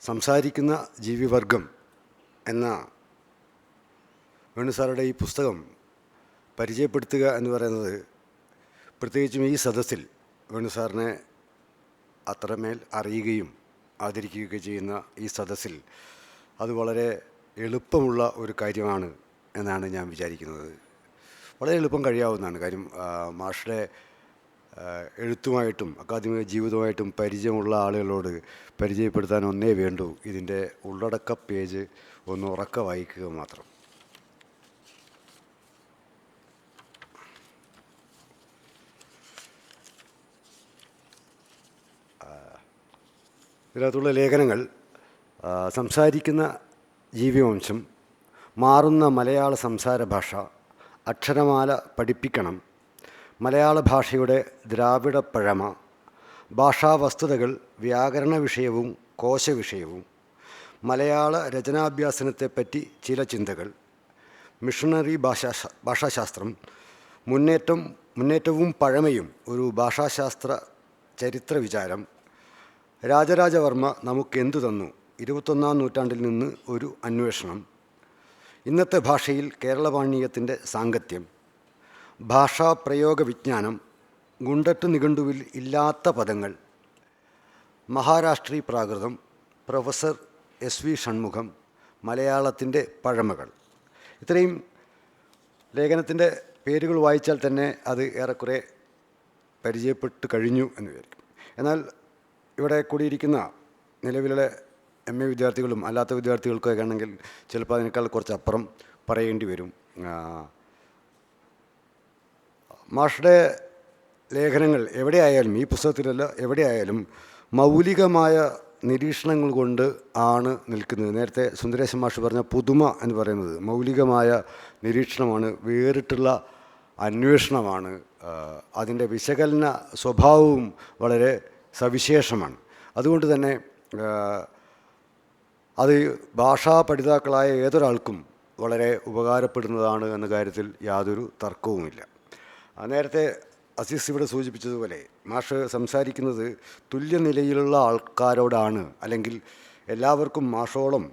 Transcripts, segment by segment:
സംസാരിക്കുന്ന ജീവിവർഗം എന്ന വേണു സാറുടെ ഈ പുസ്തകം പരിചയപ്പെടുത്തുക എന്ന് പറയുന്നത് പ്രത്യേകിച്ചും ഈ സദസ്സിൽ വേണു സാറിനെ അത്രമേൽ അറിയുകയും ആദരിക്കുകയൊക്കെ ചെയ്യുന്ന ഈ സദസ്സിൽ അത് വളരെ എളുപ്പമുള്ള ഒരു കാര്യമാണ് എന്നാണ് ഞാൻ വിചാരിക്കുന്നത്. വളരെ എളുപ്പം കഴിയാവുന്നതാണ്. കാര്യം മാഷുടെ എഴുത്തുമായിട്ടും അക്കാദമിക ജീവിതമായിട്ടും പരിചയമുള്ള ആളുകളോട് പരിചയപ്പെടുത്താൻ ഒന്നേ വേണ്ടൂ. ഇതിന്റെ ഉള്ളടക്ക പേജ് ഒന്ന് ഉറക്ക വായിക്കുക മാത്രം. ഇതിനകത്തുള്ള ലേഖനങ്ങൾ സംസാരിക്കുന്ന ജീവിവംശം മാറുന്ന മലയാള സംസാര ഭാഷ അക്ഷരമാല പഠിപ്പിക്കണം മലയാള ഭാഷയുടെ ദ്രാവിഡ പഴമ ഭാഷാ വസ്തുതകൾ വ്യാകരണ വിഷയവും കോശ വിഷയവും മലയാള രചനാഭ്യാസനത്തെപ്പറ്റി ചില ചിന്തകൾ മിഷണറി ഭാഷാ ഭാഷാശാസ്ത്രം മുന്നേറ്റം മുന്നേറ്റവും പഴമയും ഒരു ഭാഷാശാസ്ത്ര ചരിത്ര വിചാരം. രാജരാജവർമ്മ നമുക്കെന്തു തന്നു? ഇരുപത്തൊന്നാം നൂറ്റാണ്ടിൽ നിന്ന് ഒരു അന്വേഷണം. ഇന്നത്തെ ഭാഷയിൽ കേരളപാണീയത്തിന്റെ സാങ്കത്യം. ഭാഷാപ്രയോഗ വിജ്ഞാനം ഗുണ്ടട്ട് നിഘണ്ടുവിൽ ഇല്ലാത്ത പദങ്ങൾ. മഹാരാഷ്ട്രീ പ്രാകൃതം പ്രൊഫസർ എസ് വി ഷൺമുഖം മലയാളത്തിന്റെ പഴമകൾ. ഇത്രയും ലേഖനത്തിന്റെ പേരുകൾ വായിച്ചാൽ തന്നെ അത് ഏറെക്കുറെ പരിചയപ്പെട്ട് കഴിഞ്ഞു എന്ന് വിചാരിക്കും. എന്നാൽ ഇവിടെ കൂടിയിരിക്കുന്ന നിലവിലെ എം എ വിദ്യാർത്ഥികളും അല്ലാത്ത വിദ്യാർത്ഥികൾക്കൊക്കെ ആണെങ്കിൽ ചിലപ്പോൾ അതിനേക്കാൾ കുറച്ചപ്പുറം പറയേണ്ടി വരും. മാഷുടെ ലേഖനങ്ങൾ എവിടെയായാലും ഈ പുസ്തകത്തിലല്ല എവിടെയായാലും മൗലികമായ നിരീക്ഷണങ്ങൾ കൊണ്ട് ആണ് നിൽക്കുന്നത്. നേരത്തെ സുന്ദരേശൻ മാഷ് പറഞ്ഞ പുതുമ എന്ന് പറയുന്നത് മൗലികമായ നിരീക്ഷണമാണ് വേറിട്ടുള്ള അന്വേഷണമാണ് അതിന്റെ വിശകലന സ്വഭാവവും വളരെ സവിശേഷമാണ്. അതുകൊണ്ട് തന്നെ അത് ഭാഷാ പഠിതാക്കളായ ഏതൊരാൾക്കും വളരെ ഉപകാരപ്പെടുന്നതാണ് എന്ന കാര്യത്തിൽ യാതൊരു തർക്കവുമില്ല. നേരത്തെ അസീസ് ഇവിടെ സൂചിപ്പിച്ചതുപോലെ മാഷ് സംസാരിക്കുന്നത് തുല്യനിലയിലുള്ള ആൾക്കാരോടാണ്. അല്ലെങ്കിൽ എല്ലാവർക്കും മാഷോളം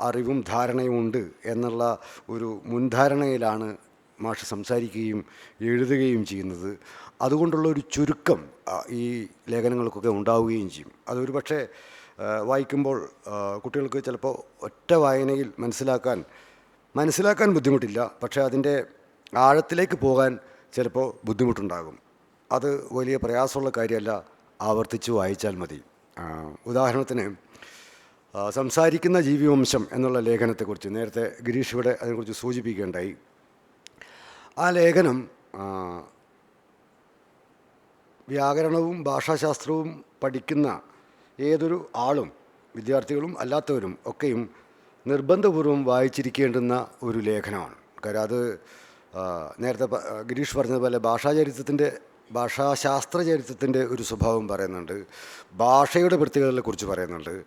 അറിവും ധാരണയും ഉണ്ട് എന്നുള്ള ഒരു മുൻധാരണയിലാണ് മാഷ് സംസാരിക്കുകയും എഴുതുകയും ചെയ്യുന്നത്. അതുകൊണ്ടുള്ള ഒരു ചുരുക്കം ഈ ലേഖനങ്ങൾക്കൊക്കെ ഉണ്ടാവുകയും ചെയ്യും. അതൊരു പക്ഷേ വായിക്കുമ്പോൾ കുട്ടികൾക്ക് ചിലപ്പോൾ ഒറ്റ വായനയിൽ മനസ്സിലാക്കാൻ മനസ്സിലാക്കാൻ ബുദ്ധിമുട്ടില്ല. പക്ഷേ അതിന്റെ ആഴത്തിലേക്ക് പോകാൻ ചിലപ്പോൾ ബുദ്ധിമുട്ടുണ്ടാകും. അത് വലിയ പ്രയാസമുള്ള കാര്യമല്ല. ആവർത്തിച്ച് വായിച്ചാൽ മതി. ഉദാഹരണത്തിന് സംസാരിക്കുന്ന ജീവിവംശം എന്നുള്ള ലേഖനത്തെക്കുറിച്ച് നേരത്തെ ഗിരീഷ് ഇവിടെ അതിനെക്കുറിച്ച് സൂചിപ്പിക്കേണ്ടായി ആ ലേഖനം വ്യാകരണവും ഭാഷാശാസ്ത്രവും പഠിക്കുന്ന ഏതൊരു ആളും വിദ്യാർത്ഥികളും അല്ലാത്തവരും ഒക്കെയും നിർബന്ധപൂർവം വായിച്ചിരിക്കേണ്ടുന്ന ഒരു ലേഖനമാണ്. കാര്യം അത് നേരത്തെ ഗിരീഷ് പറഞ്ഞതുപോലെ ഭാഷാചരിത്രത്തിന്റെ ഭാഷാശാസ്ത്ര ചരിത്രത്തിന്റെ ഒരു സ്വഭാവം പറയുന്നുണ്ട്. ഭാഷയുടെ പ്രത്യേകതകളെക്കുറിച്ച് പറയുന്നുണ്ട്.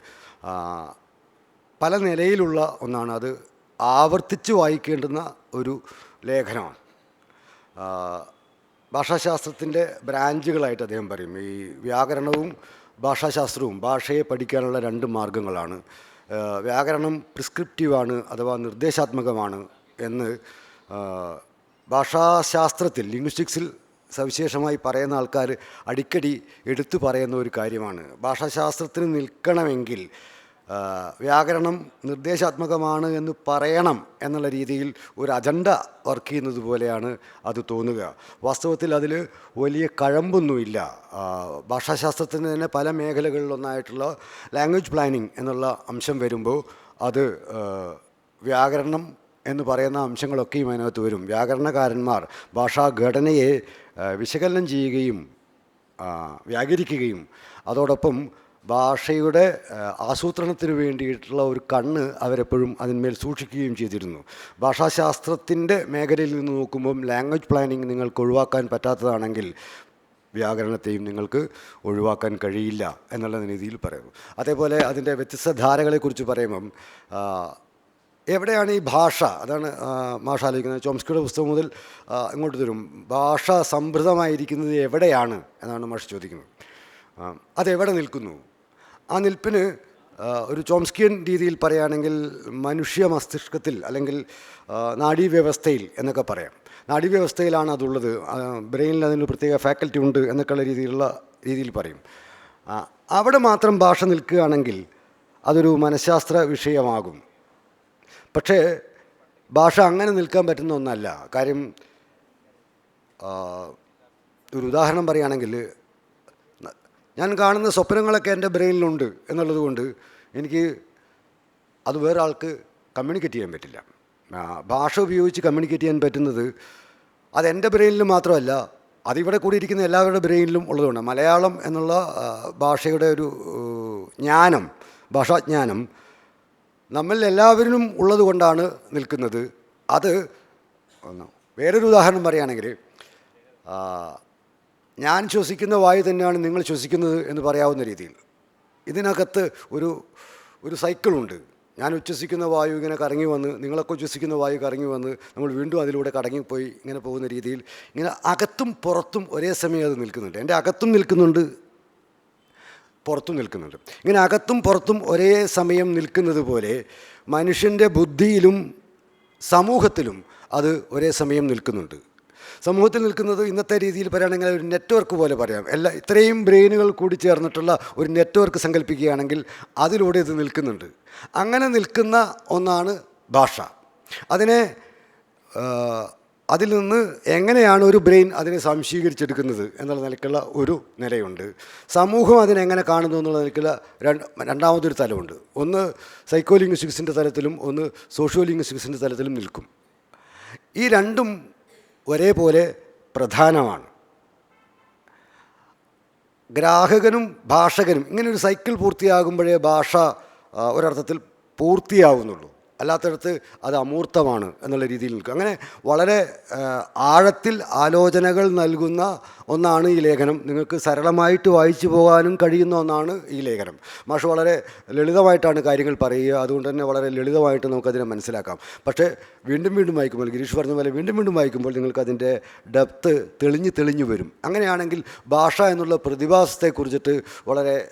പല നിലയിലുള്ള ഒന്നാണ് അത് ആവർത്തിച്ച് വായിക്കേണ്ടുന്ന ഒരു ലേഖനമാണ്. ഭാഷാശാസ്ത്രത്തിന്റെ ബ്രാഞ്ചുകളായിട്ട് അദ്ദേഹം പറയും. ഈ വ്യാകരണവും ഭാഷാശാസ്ത്രവും ഭാഷയെ പഠിക്കാനുള്ള രണ്ട് മാർഗങ്ങളാണ്. വ്യാകരണം പ്രിസ്ക്രിപ്റ്റീവാണ് അഥവാ നിർദ്ദേശാത്മകമാണ് എന്ന് ഭാഷാശാസ്ത്രത്തിൽ ലിംഗ്വിസ്റ്റിക്സിൽ സവിശേഷമായി പറയുന്ന ആൾക്കാർ അടിക്കടി എടുത്തു പറയുന്ന ഒരു കാര്യമാണ്. ഭാഷാശാസ്ത്രത്തിന് നിൽക്കണമെങ്കിൽ വ്യാകരണം നിർദ്ദേശാത്മകമാണ് എന്ന് പറയണം എന്നുള്ള രീതിയിൽ ഒരു അജണ്ട വർക്ക് ചെയ്യുന്നത് പോലെയാണ് അത് തോന്നുക. വാസ്തവത്തിൽ അതിൽ വലിയ കഴമ്പൊന്നുമില്ല. ഭാഷാശാസ്ത്രത്തിന് തന്നെ പല മേഖലകളിലൊന്നായിട്ടുള്ള ലാംഗ്വേജ് പ്ലാനിങ് എന്നുള്ള അംശം വരുമ്പോൾ അത് വ്യാകരണം എന്ന് പറയുന്ന അംശങ്ങളൊക്കെയും അതിനകത്ത് വരും. വ്യാകരണകാരന്മാർ ഭാഷാഘടനയെ വിശകലനം ചെയ്യുകയും വ്യാകരിക്കുകയും അതോടൊപ്പം ഭാഷയുടെ ആസൂത്രണത്തിന് വേണ്ടിയിട്ടുള്ള ഒരു കണ്ണ് അവരെപ്പോഴും അതിന്മേൽ സൂക്ഷിക്കുകയും ചെയ്തിരുന്നു. ഭാഷാശാസ്ത്രത്തിന്റെ മേഖലയിൽ നിന്ന് നോക്കുമ്പം ലാംഗ്വേജ് പ്ലാനിങ് നിങ്ങൾക്ക് ഒഴിവാക്കാൻ പറ്റാത്തതാണെങ്കിൽ വ്യാകരണത്തെയും നിങ്ങൾക്ക് ഒഴിവാക്കാൻ കഴിയില്ല എന്നുള്ള രീതിയിൽ പറയുന്നു. അതേപോലെ അതിന്റെ വ്യത്യസ്ത ധാരകളെക്കുറിച്ച് പറയുമ്പം എവിടെയാണ് ഈ ഭാഷ? അതാണ് മാഷ ആലോചിക്കുന്നത്. ചോംസ്കിയുടെ പുസ്തകം മുതൽ ഇങ്ങോട്ട് തരും ഭാഷ സംഭൃതമായിരിക്കുന്നത് എവിടെയാണ് എന്നാണ് മാഷ് ചോദിക്കുന്നത്. അതെവിടെ നിൽക്കുന്നു? ആ നിൽപ്പിന് ഒരു ചോംസ്കിയൻ രീതിയിൽ പറയുകയാണെങ്കിൽ മനുഷ്യ മസ്തിഷ്കത്തിൽ അല്ലെങ്കിൽ നാഡീവ്യവസ്ഥയിൽ എന്നൊക്കെ പറയാം. നാഡീവ്യവസ്ഥയിലാണ് അതുള്ളത്. ബ്രെയിനിൽ അതിന് പ്രത്യേക ഫാക്കൽറ്റി ഉണ്ട് എന്നൊക്കെയുള്ള രീതിയിലുള്ള രീതിയിൽ പറയും. അവിടെ മാത്രം ഭാഷ നിൽക്കുകയാണെങ്കിൽ അതൊരു മനഃശാസ്ത്ര വിഷയമാകും. പക്ഷേ ഭാഷ അങ്ങനെ നിൽക്കാൻ പറ്റുന്ന ഒന്നല്ല. കാര്യം ഒരു ഉദാഹരണം പറയുകയാണെങ്കിൽ ഞാൻ കാണുന്ന സ്വപ്നങ്ങളൊക്കെ എന്റെ ബ്രെയിനിലുണ്ട് എന്നുള്ളത് കൊണ്ട് എനിക്ക് അത് വേറെ ആൾക്ക് കമ്മ്യൂണിക്കേറ്റ് ചെയ്യാൻ പറ്റില്ല. ഭാഷ ഉപയോഗിച്ച് കമ്മ്യൂണിക്കേറ്റ് ചെയ്യാൻ പറ്റുന്നത് അത് എന്റെ ബ്രെയിനിൽ മാത്രമല്ല അതിവിടെ കൂടിയിരിക്കുന്ന എല്ലാവരുടെ ബ്രെയിനിലും ഉള്ളതുകൊണ്ട്. മലയാളം എന്നുള്ള ഭാഷയുടെ ഒരു ജ്ഞാനം ഭാഷാജ്ഞാനം നമ്മളിൽ എല്ലാവരിലും ഉള്ളത് കൊണ്ടാണ് നിൽക്കുന്നത്. അത് വേറൊരു ഉദാഹരണം പറയുകയാണെങ്കിൽ ഞാൻ ശ്വസിക്കുന്ന വായു തന്നെയാണ് നിങ്ങൾ ശ്വസിക്കുന്നത് എന്ന് പറയാവുന്ന രീതിയിൽ. ഇതിനകത്ത് ഒരു ഒരു സൈക്കിളുണ്ട്. ഞാൻ ഉച്ഛസിക്കുന്ന വായു ഇങ്ങനെ കറങ്ങി വന്ന് നിങ്ങളൊക്കെ ഉച്ഛസിക്കുന്ന വായു കറങ്ങി വന്ന് നമ്മൾ വീണ്ടും അതിലൂടെ കടങ്ങിപ്പോയി ഇങ്ങനെ പോകുന്ന രീതിയിൽ ഇങ്ങനെ അകത്തും പുറത്തും ഒരേ സമയം അത് നിൽക്കുന്നുണ്ട്. എന്റെ അകത്തും നിൽക്കുന്നുണ്ട് പുറത്തും നിൽക്കുന്നുണ്ട്. ഇങ്ങനെ അകത്തും പുറത്തും ഒരേ സമയം നിൽക്കുന്നത് പോലെ മനുഷ്യന്റെ ബുദ്ധിയിലും സമൂഹത്തിലും അത് ഒരേ സമയം നിൽക്കുന്നുണ്ട്. സമൂഹത്തിൽ നിൽക്കുന്നത് ഇന്നത്തെ രീതിയിൽ പറയുകയാണെങ്കിൽ ഒരു നെറ്റ്വർക്ക് പോലെ പറയാം. എല്ലാ ഇത്രയും ബ്രെയിനുകൾ കൂടി ചേർന്നിട്ടുള്ള ഒരു നെറ്റ്വർക്ക് സങ്കല്പിക്കുകയാണെങ്കിൽ അതിലൂടെ ഇത് നിൽക്കുന്നുണ്ട്. അങ്ങനെ നിൽക്കുന്ന ഒന്നാണ് ഭാഷ. അതിനെ അതിൽ നിന്ന് എങ്ങനെയാണ് ഒരു ബ്രെയിൻ അതിനെ സംശീകരിച്ചെടുക്കുന്നത് എന്നുള്ള നിലക്കുള്ള ഒരു നിലയുണ്ട്. സമൂഹം അതിനെങ്ങനെ കാണുന്നു എന്നുള്ള നിലക്കുള്ള രണ്ട് രണ്ടാമതൊരു തലമുണ്ട്. ഒന്ന് സൈക്കോ ലിംഗ്വിസ്റ്റിക്സിന്റെ തലത്തിലും ഒന്ന് സോഷ്യോ ലിംഗ്വിസ്റ്റിക്സിന്റെ തലത്തിലും നിൽക്കും. ഈ രണ്ടും ഒരേപോലെ പ്രധാനമാണ്. ഗ്രാഹകനും ഭാഷകനും ഇങ്ങനെ ഒരു സൈക്കിൾ പൂർത്തിയാകുമ്പോഴേ ഭാഷ ഒരർത്ഥത്തിൽ പൂർത്തിയാവുന്നുള്ളൂ. അല്ലാത്തടത്ത് അത് അമൂർത്തമാണ് എന്നുള്ള രീതിയിൽ നിൽക്കും. അങ്ങനെ വളരെ ആഴത്തിൽ ആലോചനകൾ നൽകുന്ന ഒന്നാണ് ഈ ലേഖനം. നിങ്ങൾക്ക് സരളമായിട്ട് വായിച്ചു പോകാനും കഴിയുന്ന ഒന്നാണ് ഈ ലേഖനം. മാഷ് വളരെ ലളിതമായിട്ടാണ് കാര്യങ്ങൾ പറയുക. അതുകൊണ്ട് തന്നെ വളരെ ലളിതമായിട്ട് നമുക്കതിനെ മനസ്സിലാക്കാം. പക്ഷേ വീണ്ടും വീണ്ടും വായിക്കുമ്പോൾ ഗിരീഷ് പറഞ്ഞ പോലെ വീണ്ടും വീണ്ടും വായിക്കുമ്പോൾ നിങ്ങൾക്കതിന്റെ ഡെപ്ത്ത് തെളിഞ്ഞ് തെളിഞ്ഞു വരും. അങ്ങനെയാണെങ്കിൽ ഭാഷ എന്നുള്ള പ്രതിഭാസത്തെക്കുറിച്ചിട്ട് വളരെ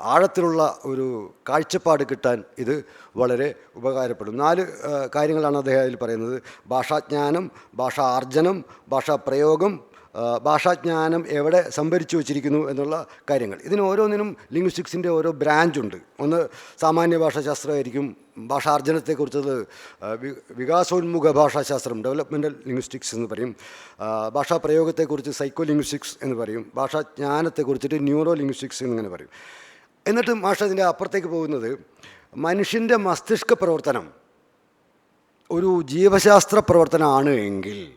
ആഴത്തിലുള്ള ഒരു കാഴ്ചപ്പാട് കിട്ടാൻ ഇത് വളരെ ഉപകാരപ്പെടും. നാല് കാര്യങ്ങളാണ് അദ്ദേഹം അതിൽ പറയുന്നത്. ഭാഷാജ്ഞാനം ഭാഷാ ആർജനം ഭാഷാപ്രയോഗം ഭാഷാജ്ഞാനം എവിടെ സംഭരിച്ചു വച്ചിരിക്കുന്നു എന്നുള്ള കാര്യങ്ങൾ. ഇതിന് ഓരോന്നിനും ലിംഗ്വിസ്റ്റിക്സിന്റെ ഓരോ ബ്രാഞ്ചുണ്ട് ഒന്ന് സാമാന്യ ഭാഷാശാസ്ത്രമായിരിക്കും ഭാഷാർജനത്തെക്കുറിച്ചത് വികാസോന്മുഖ ഭാഷാശാസ്ത്രം ഡെവലപ്മെന്റൽ ലിംഗ്വിസ്റ്റിക്സ് എന്ന് പറയും. ഭാഷാ ഭാഷാപ്രയോഗത്തെക്കുറിച്ച് സൈക്കോ ലിംഗ്വിസ്റ്റിക്സ് എന്ന് പറയും. ഭാഷാജ്ഞാനത്തെക്കുറിച്ചിട്ട് ന്യൂറോ ലിംഗ്വിസ്റ്റിക്സ് എന്നിങ്ങനെ പറയും. എന്നിട്ട് മാഷ അതിന്റെ അപ്പുറത്തേക്ക് പോകുന്നത് മനുഷ്യന്റെ മസ്തിഷ്ക പ്രവർത്തനം ഒരു ജീവശാസ്ത്ര പ്രവർത്തനമാണ് എങ്കിൽ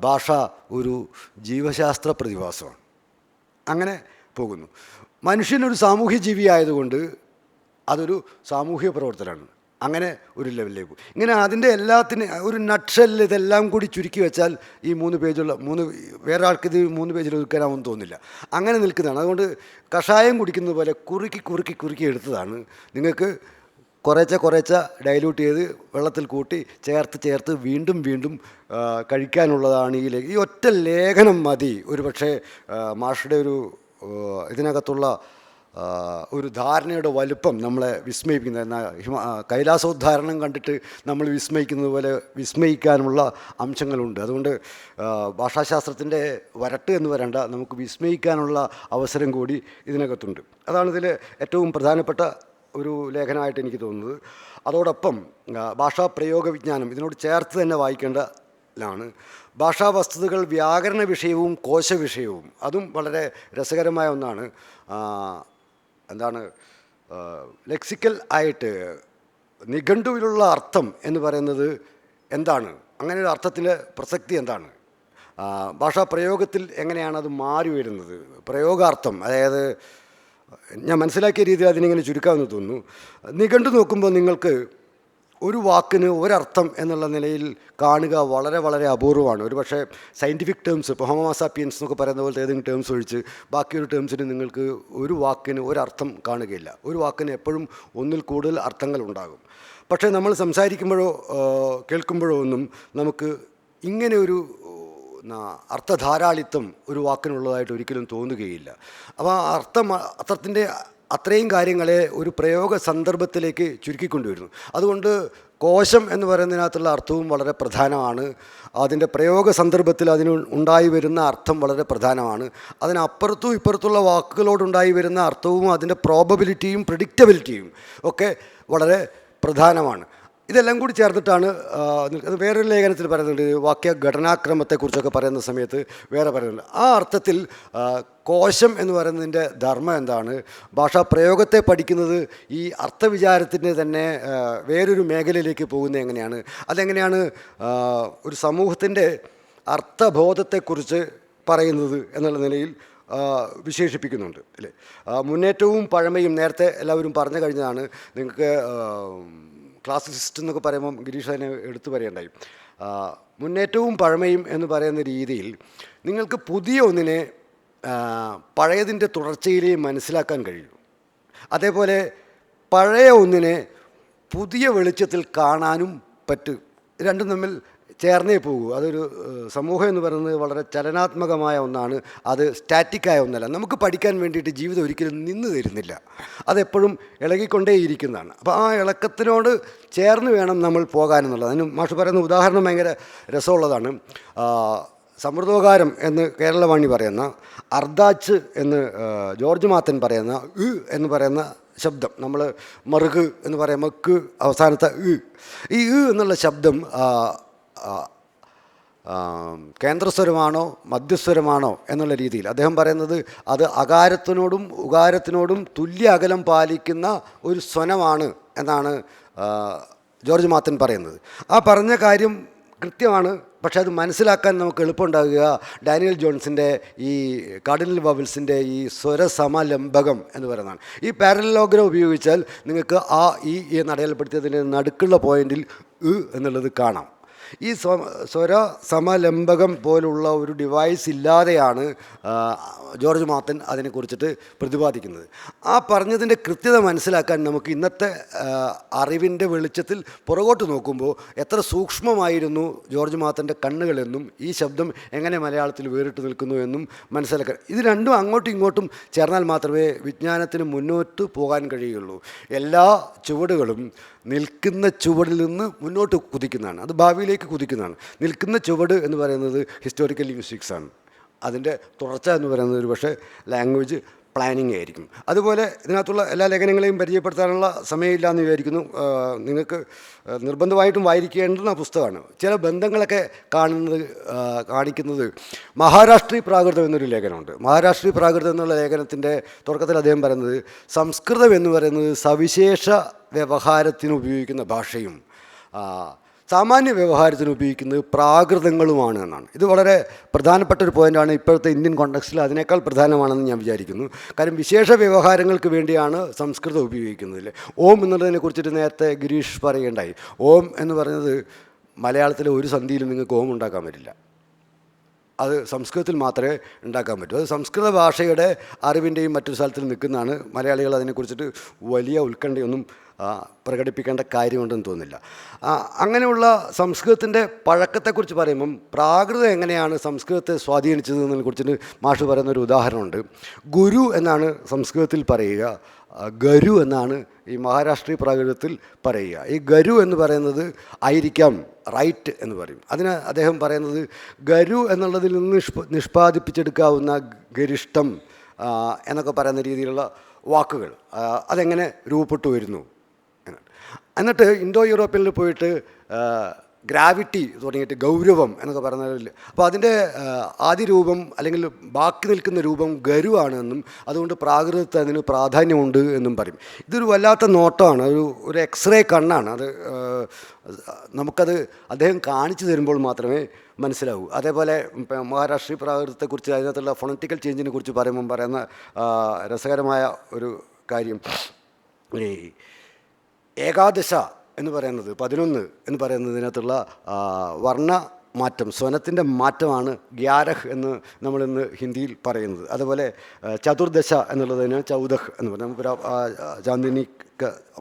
ഭാഷ ഒരു ജീവശാസ്ത്ര പ്രതിഭാസമാണ്. അങ്ങനെ പോകുന്നു. മനുഷ്യനൊരു സാമൂഹ്യ ജീവി ആയതുകൊണ്ട് അതൊരു സാമൂഹ്യ പ്രവർത്തനമാണ്. അങ്ങനെ ഒരു ലെവലിലേക്ക് പോകും. ഇങ്ങനെ അതിന്റെ എല്ലാത്തിന് ഒരു നട്ഷലിൽ ഇതെല്ലാം കൂടി ചുരുക്കി വെച്ചാൽ ഈ മൂന്ന് പേജുള്ള മൂന്ന് വേറെ ഇത് മൂന്ന് പേജിൽ ഒതുക്കാനാവും തോന്നില്ല അങ്ങനെ നിൽക്കുന്നതാണ്. അതുകൊണ്ട് കഷായം കുടിക്കുന്നത് പോലെ കുറുക്കി കുറുക്കി കുറുക്കി എടുത്തതാണ്. നിങ്ങൾക്ക് കുറേശ്ശെ കുറേശ്ശെ ഡൈല്യൂട്ട് ചെയ്ത് വെള്ളത്തിൽ കൂട്ടി ചേർത്ത് ചേർത്ത് വീണ്ടും വീണ്ടും കഴിക്കാനുള്ളതാണ് ഈ ലേഖ ഈ ഒറ്റ ലേഖനം മതി. ഒരു പക്ഷേ മാഷയുടെ ഒരു ഇതിനകത്തുള്ള ഒരു ധാരണയുടെ വലുപ്പം നമ്മളെ വിസ്മയിപ്പിക്കുന്നത് എന്നാൽ ഹിമ കൈലാസോദ്ധാരണം കണ്ടിട്ട് നമ്മൾ വിസ്മയിക്കുന്നത് പോലെ വിസ്മയിക്കാനുള്ള അംശങ്ങളുണ്ട്. അതുകൊണ്ട് ഭാഷാശാസ്ത്രത്തിന്റെ വരട്ട് എന്ന് വരേണ്ട നമുക്ക് വിസ്മയിക്കാനുള്ള അവസരം കൂടി ഇതിനകത്തുണ്ട്. അതാണ് ഇതിൽ ഏറ്റവും പ്രധാനപ്പെട്ട ഒരു ലേഖനമായിട്ട് എനിക്ക് തോന്നുന്നത്. അതോടൊപ്പം ഭാഷാപ്രയോഗ ഭാഷാ പ്രയോഗ വിജ്ഞാനം ഇതിനോട് ചേർത്ത് തന്നെ വായിക്കേണ്ടതാണ്. ഭാഷാ വസ്തുതകൾ വ്യാകരണ വിഷയവും കോശ വിഷയവും അതും വളരെ രസകരമായ ഒന്നാണ്. എന്താണ് ലെക്സിക്കൽ ആയിട്ട് നിഘണ്ടുവിലുള്ള അർത്ഥം എന്ന് പറയുന്നത് എന്താണ്? അങ്ങനെ ഒരു അർത്ഥത്തിന്റെ പ്രസക്തി എന്താണ്? ഭാഷാ പ്രയോഗത്തിൽ എങ്ങനെയാണ് അത് മാറി വരുന്നത്? പ്രയോഗാർത്ഥം അതായത് ഞാൻ മനസ്സിലാക്കിയ രീതിയിൽ അതിനിങ്ങനെ ചുരുക്കാമെന്ന് തോന്നുന്നു. നിഘണ്ടു നോക്കുമ്പോൾ നിങ്ങൾക്ക് ഒരു വാക്കിന് ഒരർത്ഥം എന്നുള്ള നിലയിൽ കാണുക വളരെ വളരെ അപൂർവമാണ്. ഒരു പക്ഷേ സയന്റിഫിക് ടേംസ് ഇപ്പോൾ ഹോമോസാപ്പിയൻസ് എന്നൊക്കെ പറയുന്ന പോലത്തെ ഏതെങ്കിലും ടേംസ് ഒഴിച്ച് ബാക്കിയൊരു ടേംസിന് നിങ്ങൾക്ക് ഒരു വാക്കിന് ഒരർത്ഥം കാണുകയില്ല. ഒരു വാക്കിന് എപ്പോഴും ഒന്നിൽ കൂടുതൽ അർത്ഥങ്ങൾ ഉണ്ടാകും. പക്ഷേ നമ്മൾ സംസാരിക്കുമ്പോഴോ കേൾക്കുമ്പോഴോ ഒന്നും നമുക്ക് ഇങ്ങനെ ഒരു അർത്ഥധാരാളിത്തം ഒരു വാക്കിനുള്ളതായിട്ട് ഒരിക്കലും തോന്നുകയില്ല. അപ്പോൾ ആ അർത്ഥം അർത്ഥത്തിന്റെ അത്രയും കാര്യങ്ങളെ ഒരു പ്രയോഗ സന്ദർഭത്തിലേക്ക് ചുരുക്കിക്കൊണ്ടുവരുന്നു. അതുകൊണ്ട് കോശം എന്ന് പറയുന്നതിനകത്തുള്ള അർത്ഥവും വളരെ പ്രധാനമാണ്. അതിന്റെ പ്രയോഗ സന്ദർഭത്തിൽ അതിന് ഉണ്ടായി വരുന്ന അർത്ഥം വളരെ പ്രധാനമാണ്. അതിനപ്പുറത്തും ഇപ്പുറത്തുള്ള വാക്കുകളോടുണ്ടായി വരുന്ന അർത്ഥവും അതിന്റെ പ്രോബബിലിറ്റിയും പ്രിഡിക്റ്റബിലിറ്റിയും ഒക്കെ വളരെ പ്രധാനമാണ്. ഇതെല്ലാം കൂടി ചേർത്തിട്ടാണ് അത് വേറൊരു ലേഖനത്തിൽ പറയുന്നുണ്ട് വാക്യ ഘടനാക്രമത്തെക്കുറിച്ചൊക്കെ പറയുന്ന സമയത്ത് വേറെ പറയുന്നുണ്ട്. ആ അർത്ഥത്തിൽ കോശം എന്ന് പറയുന്നതിന്റെ ധർമ്മം എന്താണ്? ഭാഷാ പ്രയോഗത്തെ പഠിക്കുന്നത് ഈ അർത്ഥവിചാരത്തിന്റെ തന്നെ വേറൊരു മേഖലയിലേക്ക് പോകുന്നത് എങ്ങനെയാണ്? അതെങ്ങനെയാണ് ഒരു സമൂഹത്തിന്റെ അർത്ഥബോധത്തെക്കുറിച്ച് പറയുന്നത് എന്നുള്ള നിലയിൽ വിശേഷിപ്പിക്കുന്നുണ്ട് അല്ലേ? മുന്നേറ്റവും പഴമയും നേരത്തെ എല്ലാവരും പറഞ്ഞു കഴിഞ്ഞതാണ് നിങ്ങൾക്ക് ക്ലാസിസിസ്റ്റ് എന്നൊക്കെ പറയുമ്പം ഗിരീഷ് അതിനെ എടുത്തു പറയണ്ടായി. മുന്നേറ്റവും പഴമയും എന്ന് പറയുന്ന രീതിയിൽ നിങ്ങൾക്ക് പുതിയ ഒന്നിനെ പഴയതിന്റെ തുടർച്ചയിലേ മനസ്സിലാക്കാൻ കഴിയും. അതേപോലെ പഴയ ഒന്നിനെ പുതിയ വെളിച്ചത്തിൽ കാണാനും പറ്റും. രണ്ടും തമ്മിൽ ചേർന്നേ പോകൂ. അതൊരു സമൂഹം എന്ന് പറയുന്നത് വളരെ ചലനാത്മകമായ ഒന്നാണ്. അത് സ്റ്റാറ്റിക്കായ ഒന്നല്ല. നമുക്ക് പഠിക്കാൻ വേണ്ടിയിട്ട് ജീവിതം ഒരിക്കലും നിന്ന് തരുന്നില്ല. അതെപ്പോഴും ഇളകിക്കൊണ്ടേയിരിക്കുന്നതാണ്. അപ്പോൾ ആ ഇളക്കത്തിനോട് ചേർന്ന് വേണം നമ്മൾ പോകാനെന്നുള്ളത്. അതിന് മാഷ് പറയുന്ന ഉദാഹരണം ഭയങ്കര രസമുള്ളതാണ്. സമൃദ്ധോകാരം എന്ന് കേരളവാണി പറയുന്ന അർദാച്ച് എന്ന് ജോർജ് മാത്തൻ പറയുന്ന ഇ എന്ന് പറയുന്ന ശബ്ദം. നമ്മൾ മറുക് എന്ന് പറയുമ്പോൾ ക് അവസാനത്തെ ഇ ഈ ഉ എന്നുള്ള ശബ്ദം കേന്ദ്രസ്വരമാണോ മധ്യസ്വരമാണോ എന്നുള്ള രീതിയിൽ. അദ്ദേഹം പറയുന്നത് അത് അകാരത്തിനോടും ഉകാരത്തിനോടും തുല്യ അകലം പാലിക്കുന്ന ഒരു സ്വനമാണ് എന്നാണ് ജോർജ് മാത്തൻ പറയുന്നത്. ആ പറഞ്ഞ കാര്യം കൃത്യമാണ് പക്ഷേ അത് മനസ്സിലാക്കാൻ നമുക്ക് എളുപ്പമുണ്ടാകുക ഡാനിയൽ ജോൺസിന്റെ ഈ കാർഡിനൽ ബബിൾസിന്റെ ഈ സ്വരസമലംബകം എന്ന് പറയുന്നതാണ്. ഈ പാരലോഗ്രം ഉപയോഗിച്ചാൽ നിങ്ങൾക്ക് ആ ഈ നടയാളപ്പെടുത്തിയതിന്റെ നടുക്കുള്ള പോയിന്റിൽ എന്നുള്ളത് കാണാം. ഈ സ്വ സ്വര സമലംബകം പോലുള്ള ഒരു ഡിവൈസ് ഇല്ലാതെയാണ് ജോർജ് മാത്തൻ അതിനെക്കുറിച്ചിട്ട് പ്രതിപാദിക്കുന്നത്. ആ പറഞ്ഞതിന്റെ കൃത്യത മനസ്സിലാക്കാൻ നമുക്ക് ഇന്നത്തെ അറിവിന്റെ വെളിച്ചത്തിൽ പുറകോട്ട് നോക്കുമ്പോൾ എത്ര സൂക്ഷ്മമായിരുന്നു ജോർജ് മാത്തന്റെ കണ്ണുകളെന്നും ഈ ശബ്ദം എങ്ങനെ മലയാളത്തിൽ വേറിട്ട് നിൽക്കുന്നു എന്നും മനസ്സിലാക്കാൻ. ഇത് രണ്ടും അങ്ങോട്ടും ഇങ്ങോട്ടും ചേർന്നാൽ മാത്രമേ വിജ്ഞാനത്തിന് മുന്നോട്ട് പോകാൻ കഴിയുള്ളൂ. എല്ലാ ചുവടുകളും നിൽക്കുന്ന ചുവടിൽ നിന്ന് മുന്നോട്ട് കുതിക്കുന്നതാണ്. അത് ഭാവിയിലേക്ക് കുതിക്കുന്നതാണ്. നിൽക്കുന്ന ചുവട് എന്ന് പറയുന്നത് ഹിസ്റ്റോറിക്കൽ മ്യൂസിക്സാണ് അതിന്റെ തുടർച്ച എന്ന് പറയുന്നത് ഒരു പക്ഷേ ലാംഗ്വേജ് പ്ലാനിങ് ആയിരിക്കും. അതുപോലെ ഇതിനകത്തുള്ള എല്ലാ ലേഖനങ്ങളെയും പരിചയപ്പെടുത്താനുള്ള സമയമില്ല എന്ന് വിചാരിക്കുന്നു നിങ്ങൾക്ക് നിർബന്ധമായിട്ടും വായിക്കേണ്ടുന്ന പുസ്തകമാണ്. ചില ബന്ധങ്ങളൊക്കെ കാണുന്നത് കാണിക്കുന്നത് മഹാരാഷ്ട്രീയ പ്രാകൃതം എന്നൊരു ലേഖനമുണ്ട്. മഹാരാഷ്ട്രീ പ്രാകൃതം എന്നുള്ള ലേഖനത്തിന്റെ തുടക്കത്തിൽ അദ്ദേഹം പറയുന്നത് സംസ്കൃതം എന്ന് പറയുന്നത് സവിശേഷ വ്യവഹാരത്തിന് ഉപയോഗിക്കുന്ന ഭാഷയും സാമാന്യ വ്യവഹാരത്തിന് ഉപയോഗിക്കുന്നത് പ്രാകൃതങ്ങളുമാണ് എന്നാണ്. ഇത് വളരെ പ്രധാനപ്പെട്ട ഒരു പോയിന്റാണ് ഇപ്പോഴത്തെ ഇന്ത്യൻ കോണ്ടക്സ്റ്റിൽ അതിനേക്കാൾ പ്രധാനമാണെന്ന് ഞാൻ വിചാരിക്കുന്നു. കാരണം വിശേഷ വ്യവഹാരങ്ങൾക്ക് വേണ്ടിയാണ് സംസ്കൃതം ഉപയോഗിക്കുന്നത് അല്ലേ ഓം എന്നുള്ളതിനെ കുറിച്ചിട്ട് നേരത്തെ ഗിരീഷ് പറയുകയുണ്ടായി ഓം എന്ന് പറഞ്ഞത് മലയാളത്തിലെ ഒരു സന്ധിയിലും നിങ്ങൾക്ക് ഓം ഉണ്ടാക്കാൻ പറ്റില്ല. അത് സംസ്കൃതത്തിൽ മാത്രമേ ഉണ്ടാക്കാൻ പറ്റൂ. അത് സംസ്കൃത ഭാഷയുടെ അറിവിന്റെയും മറ്റൊരു സ്ഥലത്തിൽ നിൽക്കുന്നതാണ്. മലയാളികൾ അതിനെക്കുറിച്ചിട്ട് വലിയ ഉത്കണ്ഠയൊന്നും പ്രകടിപ്പിക്കേണ്ട കാര്യമുണ്ടെന്ന് തോന്നുന്നില്ല. ആ, അങ്ങനെയുള്ള സംസ്കൃതത്തിന്റെ പഴക്കത്തെക്കുറിച്ച് പറയുമ്പം പ്രാകൃതം എങ്ങനെയാണ് സംസ്കൃതത്തെ സ്വാധീനിച്ചതെന്നതിനെ കുറിച്ചിട്ട് മാഷ് പറയുന്ന ഒരു ഉദാഹരണമുണ്ട്. ഗുരു എന്നാണ് സംസ്കൃതത്തിൽ പറയുക. ഗരു എന്നാണ് ഈ മഹാരാഷ്ട്രീയ പ്രാകൃതത്തിൽ പറയുക. ഈ ഗരു എന്ന് പറയുന്നത് ആയിരിക്കാം റൈറ്റ് എന്ന് പറയും. അതിന് അദ്ദേഹം പറയുന്നത് ഗരു എന്നുള്ളതിൽ നിന്ന് നിഷ്പ നിഷ്പാദിപ്പിച്ചെടുക്കാവുന്ന ഗരിഷ്ടം എന്നൊക്കെ പറയുന്ന രീതിയിലുള്ള വാക്കുകൾ അതെങ്ങനെ രൂപപ്പെട്ടു വരുന്നു. എന്നിട്ട് ഇൻഡോ യൂറോപ്യനിൽ പോയിട്ട് ഗ്രാവിറ്റി തുടങ്ങിയിട്ട് ഗൗരവം എന്നൊക്കെ പറഞ്ഞതിൽ അപ്പോൾ അതിന്റെ ആദ്യ രൂപം അല്ലെങ്കിൽ ബാക്കി നിൽക്കുന്ന രൂപം ഗരുവാണ് എന്നും അതുകൊണ്ട് പ്രാകൃതത്തെ അതിന് പ്രാധാന്യമുണ്ട് എന്നും പറയും. ഇതൊരു വല്ലാത്ത നോട്ടമാണ്. ഒരു ഒരു എക്സ്റേ കണ്ണാണ്. അത് നമുക്കത് അദ്ദേഹം കാണിച്ചു തരുമ്പോൾ മാത്രമേ മനസ്സിലാവൂ. അതേപോലെ മഹാരാഷ്ട്രീയ പ്രാകൃതത്തെക്കുറിച്ച് അതിനകത്തുള്ള ഫൊണറ്റിക്കൽ ചേഞ്ചിനെ കുറിച്ച് പറയുമ്പം പറയുന്ന രസകരമായ ഒരു കാര്യം. ഈ ഏകാദശ എന്ന് പറയുന്നത് പതിനൊന്ന് എന്ന് പറയുന്നതിനകത്തുള്ള വർണ മാറ്റം സ്വനത്തിന്റെ മാറ്റമാണ് ഗ്യാരഹ് എന്ന് നമ്മളിന്ന് ഹിന്ദിയിൽ പറയുന്നത്. അതുപോലെ ചതുർദശ എന്നുള്ളതിന് ചൗദഹ് എന്ന് പറയുന്നത് നമുക്ക് ചാന്ദിനി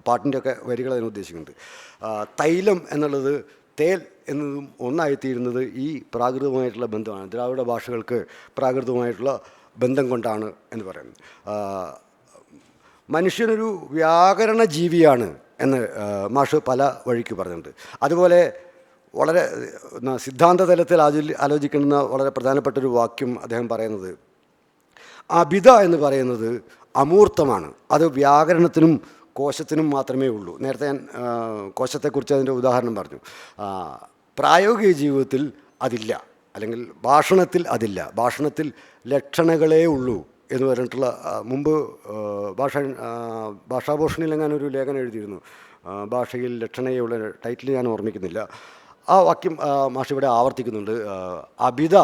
പാട്ടിന്റെയൊക്കെ വരികൾ അതിന് ഉദ്ദേശിക്കുന്നുണ്ട്. തൈലം എന്നുള്ളത് തേൽ എന്നതും ഒന്നായിത്തീരുന്നത് ഈ പ്രാകൃതമായിട്ടുള്ള ബന്ധമാണ്. ദ്രാവിഡ ഭാഷകൾക്ക് പ്രാകൃതമായിട്ടുള്ള ബന്ധം കൊണ്ടാണ് എന്ന് പറയുന്നത്. മനുഷ്യനൊരു വ്യാകരണ ജീവിയാണ് എന്ന് മാഷ് പല വഴിക്ക് പറഞ്ഞിട്ടുണ്ട്. അതുപോലെ വളരെ സിദ്ധാന്ത തലത്തിൽ ആലോചിക്കുന്ന വളരെ പ്രധാനപ്പെട്ട ഒരു വാക്യം അദ്ദേഹം പറയുന്നത് അബിത എന്ന് പറയുന്നത് അമൂർത്തമാണ്. അത് വ്യാകരണത്തിനും കോശത്തിനും മാത്രമേ ഉള്ളൂ. നേരത്തെ ഞാൻ കോശത്തെക്കുറിച്ച് അതിന്റെ ഉദാഹരണം പറഞ്ഞു. പ്രായോഗിക ജീവിതത്തിൽ അതില്ല. അല്ലെങ്കിൽ ഭാഷണത്തിൽ അതില്ല. ഭാഷണത്തിൽ ലക്ഷണങ്ങളേ ഉള്ളൂ. എന്ന് പറഞ്ഞിട്ടുള്ള മുമ്പ് ഭാഷ ഭാഷാഭൂഷണിൽ എങ്ങനെ ഒരു ലേഖനം എഴുതിയിരുന്നു. ഭാഷയിൽ ലക്ഷണയുള്ള ടൈറ്റിൽ ഞാൻ ഓർമ്മിക്കുന്നില്ല. ആ വാക്യം മാഷ് ഇവിടെ ആവർത്തിക്കുന്നുണ്ട്. അബിത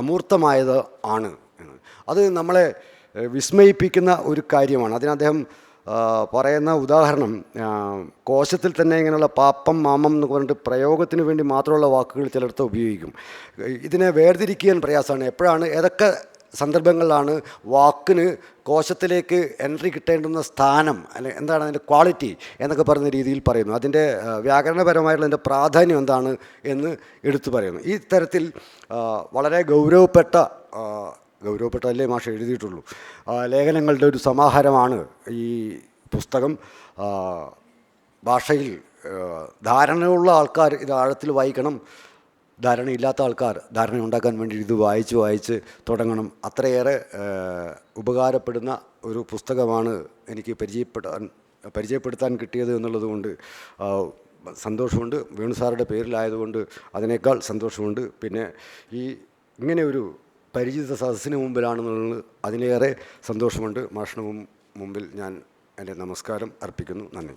അമൂർത്തമായത് ആണ് എന്ന്. അത് നമ്മളെ വിസ്മയിപ്പിക്കുന്ന ഒരു കാര്യമാണ്. അതിന് അദ്ദേഹം പറയുന്ന ഉദാഹരണം കോശത്തിൽ തന്നെ ഇങ്ങനെയുള്ള പാപ്പം മാമം എന്ന് പറഞ്ഞിട്ട് പ്രയോഗത്തിന് വേണ്ടി മാത്രമുള്ള വാക്കുകൾ ചിലർത്ത് ഉപയോഗിക്കും. ഇതിനെ വേർതിരിക്കാൻ പ്രയാസമാണ്. എപ്പോഴാണ് ഏതൊക്കെ സന്ദർഭങ്ങളിലാണ് വാക്കിന് കോശത്തിലേക്ക് എൻട്രി കിട്ടേണ്ടുന്ന സ്ഥാനം അല്ലെ എന്താണ് അതിന്റെ ക്വാളിറ്റി എന്നൊക്കെ പറയുന്ന രീതിയിൽ പറയുന്നു. അതിന്റെ വ്യാകരണപരമായിട്ടുള്ള അതിന്റെ പ്രാധാന്യം എന്താണ് എന്ന് എടുത്തു പറയുന്നു. ഈ തരത്തിൽ വളരെ ഗൗരവപ്പെട്ട ഗൗരവപ്പെട്ടല്ലേ മാഷ് എഴുതിയിട്ടുള്ളൂ. ലേഖനങ്ങളുടെ ഒരു സമാഹാരമാണ് ഈ പുസ്തകം. ഭാഷയിൽ ധാരണയുള്ള ആൾക്കാർ ഇത് ആഴത്തിൽ വായിക്കണം. ധാരണയില്ലാത്ത ആൾക്കാർ ധാരണ ഉണ്ടാക്കാൻ വേണ്ടി ഇത് വായിച്ച് വായിച്ച് തുടങ്ങണം. അത്രയേറെ ഉപകാരപ്പെടുന്ന ഒരു പുസ്തകമാണ് എനിക്ക് പരിചയപ്പെടാൻ പരിചയപ്പെടുത്താൻ കിട്ടിയത് എന്നുള്ളതുകൊണ്ട് സന്തോഷമുണ്ട്. വേണു സാറുടെ പേരിലായതുകൊണ്ട് അതിനേക്കാൾ സന്തോഷമുണ്ട്. പിന്നെ ഈ ഇങ്ങനെ ഒരു പരിചിത സദസ്സിന് മുമ്പിലാണെന്നുള്ളത് അതിലേറെ സന്തോഷമുണ്ട്. മാഷിന് മുമ്പിൽ ഞാൻ എന്റെ നമസ്കാരം അർപ്പിക്കുന്നു. നന്ദി.